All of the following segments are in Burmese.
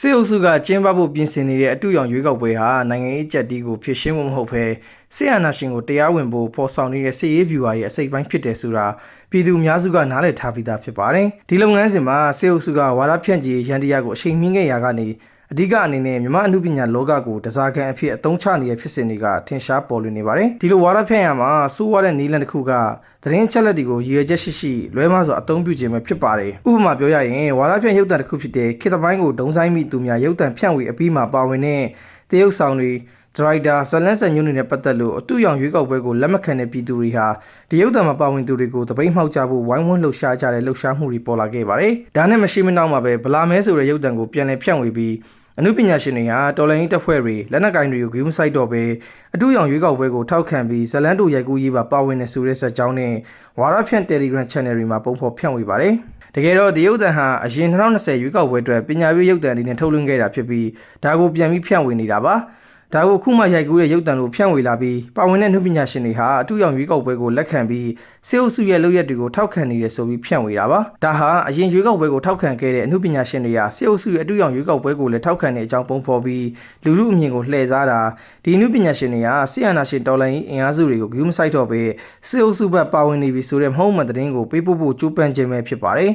စစ်အုပ်စုကကျင်းပဖို့ပြင်ဆင်နေတဲ့အတူရောင်ရွေးကောက်ပွဲဟာနိုင်ငံရေးကြက်တီးကိုဖျက်ရှင်းဖို့မဟုတ်ဘဲစစ်အာဏာရှင်ကိုတရားဝင်ဖို့ပေါ်ဆောင်နေတဲ့စစ်ရေးဗျူဟာရဲ့အစိတ်ပိုင်းဖြစ်တယ်ဆိုတာပြည်သူအများစုကနားလည်ထားပြီးသားဖြစ်ပါတယ်။ဒီလုပ်ငန်းစဉ်မှာစစ်အုပ်စုကဝါဒဖြန့်ချီရန်တရားကိုအချိန်မင်းခဲ့ရာကနေ အဓိကအနေနဲ့မြမအမှုပညာလောကကိုတစားကန်အဖြစ်အသုံးချနေတဲ့ဖြစ်စဉ်တွေကထင်ရှားပေါ်လွင်နေပါတယ်။ဒီလိုဝါဒဖြန့်ရမှာစိုးဝါတဲ့နီးလန်တစ်ခုကသတင်းချက်လက်တွေကိုရည်ရွယ်ချက်ရှိရှိလွဲမှားစွာအသုံးပြုခြင်းပဲဖြစ်ပါတယ်။ဥပမာပြောရရင်ဝါဒဖြန့်ရုပ်သံတစ်ခုဖြစ်တဲ့ခေတ်သပိုင်းကိုဒုံဆိုင်မိသူများရုပ်သံဖြန့်ဝေအပြီးမှာပါဝင်တဲ့တရုတ်ဆောင်တွေဒရိုက်တာဇလန်ဆန်ညွန်းတွေနဲ့ပတ်သက်လို့အတူရောင်ရွေးကောက်ပွဲကိုလက်မခံတဲ့ပြည်သူတွေဟာဒီရုပ်သံမှာပါဝင်သူတွေကိုတပိတ်မှောက်ကြဖို့ဝိုင်းဝန်းလှုပ်ရှားကြတဲ့လှုပ်ရှားမှုတွေပေါ်လာခဲ့ပါတယ်။ဒါနဲ့မရှိမနှောက်မှာပဲဗလာမဲဆိုတဲ့ရုပ်သံကိုပြန်လည်ဖြန့်ဝေပြီး အမှုပညာရှင်တွေဟာတော်လိုင်းရေးတပ်ဖွဲ့တွေလက်နက်ကင်တွေကိုဂိမ်းမဆိုင်တော့ပဲအတူရောင်ရွေးကောက်ပွဲကိုထောက်ခံပြီးဇလန်တို့ရိုက်ကူးရေးပါပါဝင်နေဆိုတဲ့ဆက်ကြောင်းနဲ့ဝါရဖြန့် Telegram Channel တွေမှာပုံဖော်ဖြန့်ဝေပါတယ်။တကယ်တော့ဒီရုပ်သံဟာအရင်2020ရွေးကောက်ပွဲအတွက်ပညာရေးရုပ်သံအနေနဲ့ထုတ်လွှင့်ခဲ့တာဖြစ်ပြီးဒါကိုပြန်ပြီးဖြန့်ဝေနေတာပါ။ ဒါကိုခုမှရိုက်ကူးတဲ့ရုပ်တံလိုဖြန့်ဝေလာပြီးပါဝင်တဲ့နှုတ်ပညာရှင်တွေဟာအထူးရောင်ရွေးကောက်ပွဲကိုလက်ခံပြီးစေအုပ်စုရဲ့လုပ်ရက်တွေကိုထောက်ခံနေရဆိုပြီးဖြန့်ဝေတာပါဒါဟာအရင်ရွေးကောက်ပွဲကိုထောက်ခံခဲ့တဲ့အမှုပညာရှင်တွေဟာစေအုပ်စုရဲ့အထူးရောင်ရွေးကောက်ပွဲကိုလည်းထောက်ခံတဲ့အကြောင်းပုံဖော်ပြီးလူလူအမြင်ကိုလှည့်စားတာဒီအမှုပညာရှင်တွေဟာဆီယနာရှင်တော်လိုင်းအင်အားစုတွေကိုဂရုမစိုက်တော့ပဲစေအုပ်စုဘက်ပါဝင်နေပြီဆိုတဲ့မဟုတ်မှန်သတင်းကိုပေးပို့ဖို့ကြိုးပမ်းခြင်းပဲဖြစ်ပါတယ်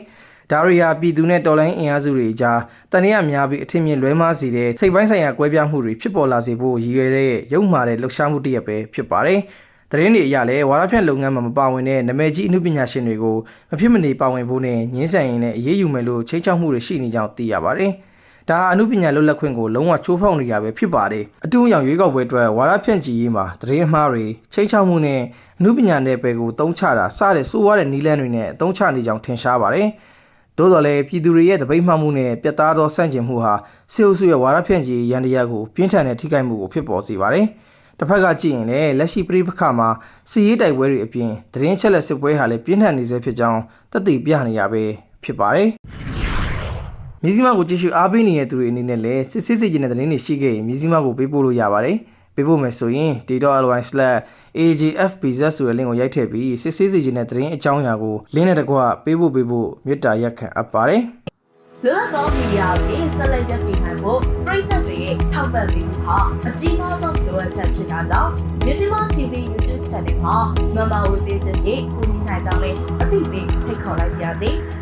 ဒါရီယာပြည်သူနဲ့တော်လိုင်းအင်အားစုတွေကြားတန်ရများပြီးအထင်မြင်လွဲမှားစေတဲ့စိတ်ပိုင်းဆိုင်ရာကွဲပြားမှုတွေဖြစ်ပေါ်လာစေဖို့ရည်ရွယ်တဲ့ရုပ်မာတဲ့လှုပ်ရှားမှုတစ်ရပ်ပဲဖြစ်ပါတယ်။သတင်းတွေအရလည်းဝါရဖြန့်လုပ်ငန်းမှာမပါဝင်တဲ့နာမည်ကြီးအမှုပညာရှင်တွေကိုမဖြစ်မနေပါဝင်ဖို့နဲ့ငင်းဆန်ရင်လည်းအရေးယူမယ်လို့ချိန်ချောက်မှုတွေရှိနေကြောင်းသိရပါတယ်။ဒါအမှုပညာလွတ်လပ်ခွင့်ကိုလုံးဝချိုးဖောက်နေရပဲဖြစ်ပါတယ်။အတူရောင်ရွေးကောက်ပွဲအတွက်ဝါရဖြန့်ကြည်ရေးမှာသတင်းမှားတွေချိန်ချောက်မှုနဲ့အမှုပညာနယ်ပယ်ကိုတုံးချတာစတဲ့စိုးဝါတဲ့နီလန်းတွေနဲ့အသုံးချနေကြောင်းထင်ရှားပါတယ်။ သို့တော်လည်းပြည်သူတွေရဲ့တပိတ်မှမှုနဲ့ပြတ်သားသောဆန့်ကျင်မှုဟာစေအုပ်စုရဲ့ဝါဒဖြန့်ချီရန်တရားကိုပြင်းထန်တဲ့ထိခိုက်မှုကိုဖြစ်ပေါ်စေပါတယ်။တစ်ဖက်ကကြည့်ရင်လည်းလက်ရှိပြည်ပခါမှာစီရေးတိုက်ပွဲတွေအပြင်သတင်းချက်လက်စစ်ပွဲဟာလည်းပြင်းထန်နေစေဖြစ်ကြောင်းသက်သေပြနေရပဲဖြစ်ပါတယ်။မြစည်းမကိုကြည့်ရှုအားပေးနေတဲ့သူတွေအနေနဲ့လည်းစစ်စစ်စစ်ကျင်တဲ့သတင်းတွေရှိခဲ့ရင်မြစည်းမကိုပေးပို့လို့ရပါတယ်။ ပေးဖို့မယ်ဆိုရင် d.ly/agfpz ဆိုတဲ့ link ကိုရိုက်ထည့်ပြီးစစ်ဆေးစီခြင်းတဲ့သတင်းအကြောင်းအရာကို link နဲ့တကွပေးဖို့ပေးဖို့မေတ္တာရက်ခံအပ်ပါတယ်လွတ်လပ်သောမီဒီယာကိုဆက်လက်ရပ်တည်နိုင်ဖို့ပြည်သက်တွေရဲ့ထောက်ပံ့ပေးမှုဟာအကြီးမားဆုံးလိုအပ်ချက်ဖြစ်တာကြောင့်မြစီမ TV YouTube Channel မှာမမဝေပေးခြင်းဖြင့်ကူညီနိုင်ကြောင်းလည်းအသိပေးဖိတ်ခေါ်လိုက်ပါရစေ။